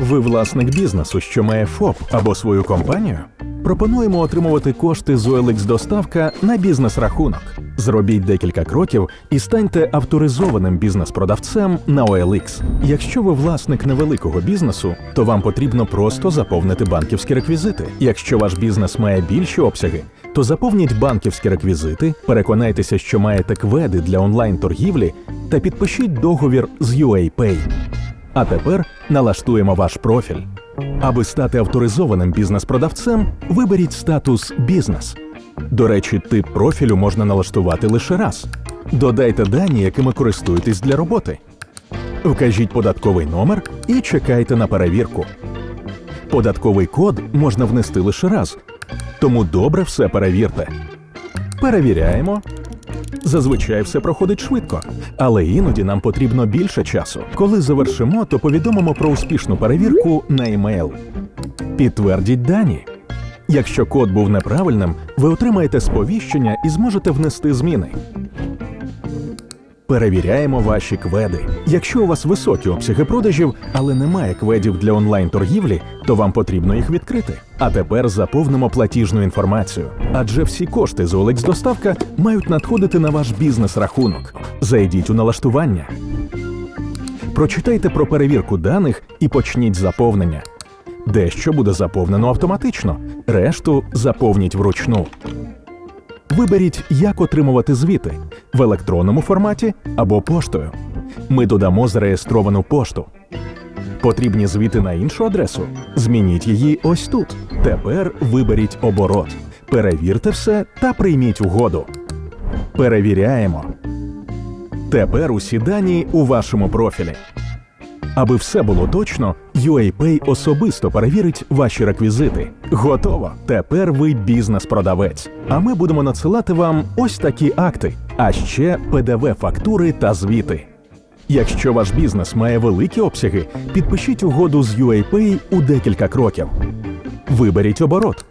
Ви власник бізнесу, що має ФОП або свою компанію? Пропонуємо отримувати кошти з OLX доставка на бізнес-рахунок. Зробіть декілька кроків і станьте авторизованим бізнес-продавцем на OLX. Якщо ви власник невеликого бізнесу, то вам потрібно просто заповнити банківські реквізити. Якщо ваш бізнес має більші обсяги, то заповніть банківські реквізити, переконайтеся, що маєте кведи для онлайн-торгівлі та підпишіть договір з UAPay. А тепер налаштуємо ваш профіль. Аби стати авторизованим бізнес-продавцем, виберіть статус Бізнес. До речі, тип профілю можна налаштувати лише раз. Додайте дані, якими користуєтесь для роботи. Вкажіть податковий номер і чекайте на перевірку. Податковий код можна внести лише раз, тому добре все перевірте. Перевіряємо. Зазвичай все проходить швидко, але іноді нам потрібно більше часу. Коли завершимо, то повідомимо про успішну перевірку на емейл. Підтвердіть дані. Якщо код був неправильним, ви отримаєте сповіщення і зможете внести зміни. Перевіряємо ваші кведи. Якщо у вас високі обсяги продажів, але немає кведів для онлайн-торгівлі, то вам потрібно їх відкрити. А тепер заповнимо платіжну інформацію. Адже всі кошти з OLX доставка мають надходити на ваш бізнес-рахунок. Зайдіть у налаштування. Прочитайте про перевірку даних і почніть заповнення. Дещо буде заповнено автоматично, решту заповніть вручну. Виберіть, як отримувати звіти в електронному форматі або поштою. Ми додамо зареєстровану пошту. Потрібні звіти на іншу адресу. Змініть її ось тут. Тепер виберіть оборот. Перевірте все та прийміть угоду. Перевіряємо. Тепер усі дані у вашому профілі. Аби все було точно, UAPay особисто перевірить ваші реквізити. Готово. Тепер ви бізнес-продавець. А ми будемо надсилати вам ось такі акти, а ще ПДВ фактури та звіти. Якщо ваш бізнес має великі обсяги, підпишіть угоду з UAPay у декілька кроків. Виберіть оборот.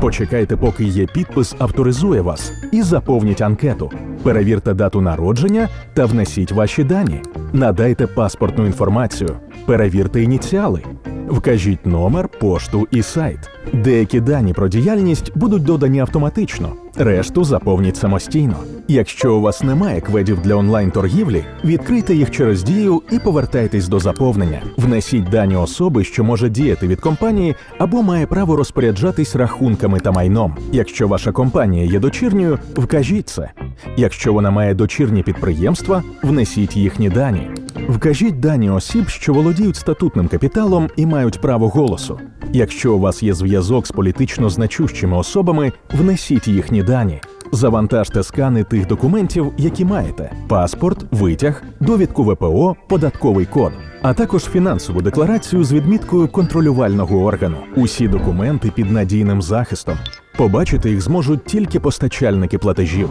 Почекайте, поки є підпис авторизує вас, і заповніть анкету. Перевірте дату народження та внесіть ваші дані. Надайте паспортну інформацію. Перевірте ініціали. Вкажіть номер, пошту і сайт. Деякі дані про діяльність будуть додані автоматично, решту заповніть самостійно. Якщо у вас немає кведів для онлайн-торгівлі, відкрийте їх через дію і повертайтесь до заповнення. Внесіть дані особи, що може діяти від компанії або має право розпоряджатись рахунками та майном. Якщо ваша компанія є дочірньою, вкажіть це. Якщо вона має дочірні підприємства, внесіть їхні дані. Вкажіть дані осіб, що володіють статутним капіталом і мають право голосу. Якщо у вас є зв'язок з політично значущими особами, внесіть їхні дані. Завантажте скани тих документів, які маєте: паспорт, витяг, довідку ВПО, податковий код, а також фінансову декларацію з відміткою контролювального органу. Усі документи під надійним захистом. Побачити їх зможуть тільки постачальники платежів.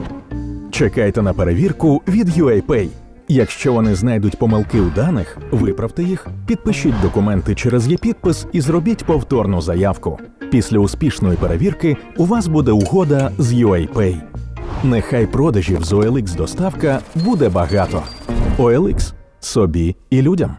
Чекайте на перевірку від UAPay. Якщо вони знайдуть помилки у даних, виправте їх, підпишіть документи через є-підпис і зробіть повторну заявку. Після успішної перевірки у вас буде угода з UAPay. Нехай продажів з OLX доставка буде багато. OLX – собі і людям.